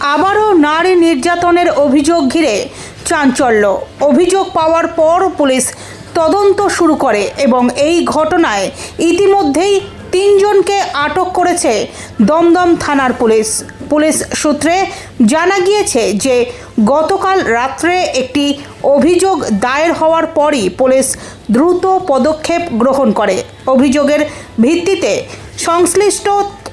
আবারও নারী নির্যাতনের অভিযোগ ঘিরে চাঞ্চল্য। অভিযোগ পাওয়ার পর পুলিশ তদন্ত শুরু করে এবং এই ঘটনায় ইতিমধ্যেই তিনজনকে আটক করেছে দমদম থানার পুলিশ। পুলিশ সূত্রে জানা গিয়েছে যে, গতকাল রাত্রে একটি অভিযোগ দায়ের হওয়ার পরই পুলিশ দ্রুত পদক্ষেপ গ্রহণ করে। অভিযোগের ভিত্তিতে সংশ্লিষ্ট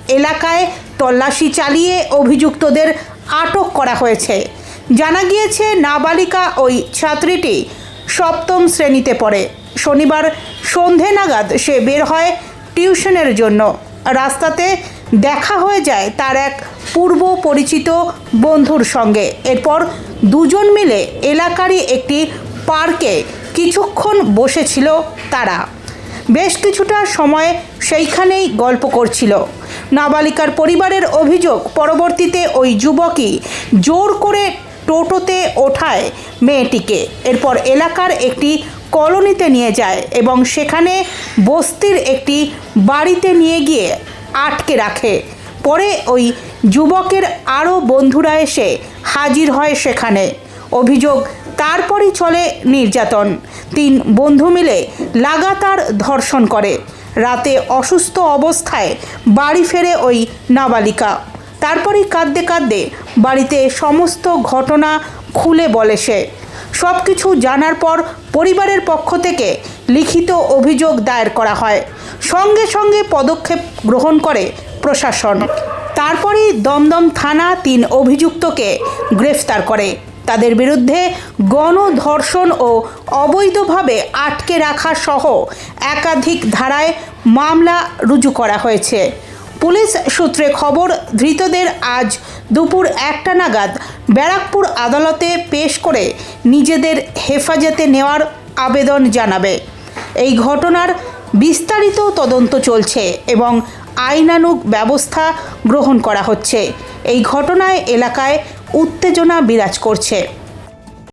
এলাকায় তল্লাশি চালিয়ে অভিযুক্তদের আটক করা হয়েছে। জানা গিয়েছে, নাবালিকা ওই ছাত্রীটি সপ্তম শ্রেণীতে পড়ে। শনিবার সন্ধে নাগাদ সে বের হয় টিউশনের জন্য। রাস্তাতে দেখা হয়ে যায় তার এক পূর্ব পরিচিত বন্ধুর সঙ্গে। এরপর দুজন মিলে এলাকারই একটি পার্কে কিছুক্ষণ বসেছিল তারা। বেশ কিছুটা সময় সেইখানেই গল্প করছিল। নাবালিকার পরিবারের অভিযোগ, পরবর্তীতে ওই যুবকই জোর করে টোটোতে ওঠায় মেয়েটিকে। এরপর এলাকার একটি কলোনিতে নিয়ে যায় এবং সেখানে বস্তির একটি বাড়িতে নিয়ে গিয়ে আটকে রাখে। পরে ওই যুবকের আরও বন্ধুরা এসে হাজির হয় সেখানে। অভিযোগ, তারপরই চলে নির্যাতন। তিন বন্ধু মিলে লাগাতার ধর্ষণ করে। রাতে অসুস্থ অবস্থায় বাড়ি ফেরে ওই নাবালিকা। তারপরেই কাঁদতে কাঁদতে বাড়িতে সমস্ত ঘটনা খুলে বলে সে। সব কিছু জানার পর পরিবারের পক্ষ থেকে লিখিত অভিযোগ দায়ের করা হয়। সঙ্গে সঙ্গে পদক্ষেপ গ্রহণ করে প্রশাসন। তারপরেই দমদম থানা তিন অভিযুক্তকে গ্রেফতার করে। তাদের বিরুদ্ধে গণধর্ষণ ও অবৈধভাবে আটকে রাখা সহ একাধিক ধারায় মামলা রুজু করা হয়েছে। পুলিশ সূত্রে খবর, ধৃতদের আজ দুপুর একটা নাগাদ ব্যারাকপুর আদালতে পেশ করে নিজেদের হেফাজতে নেওয়ার আবেদন জানাবে। এই ঘটনার বিস্তারিত তদন্ত চলছে এবং আইনানুগ ব্যবস্থা গ্রহণ করা হচ্ছে। এই ঘটনায় এলাকায় উত্তেজনা বিরাজ করছে।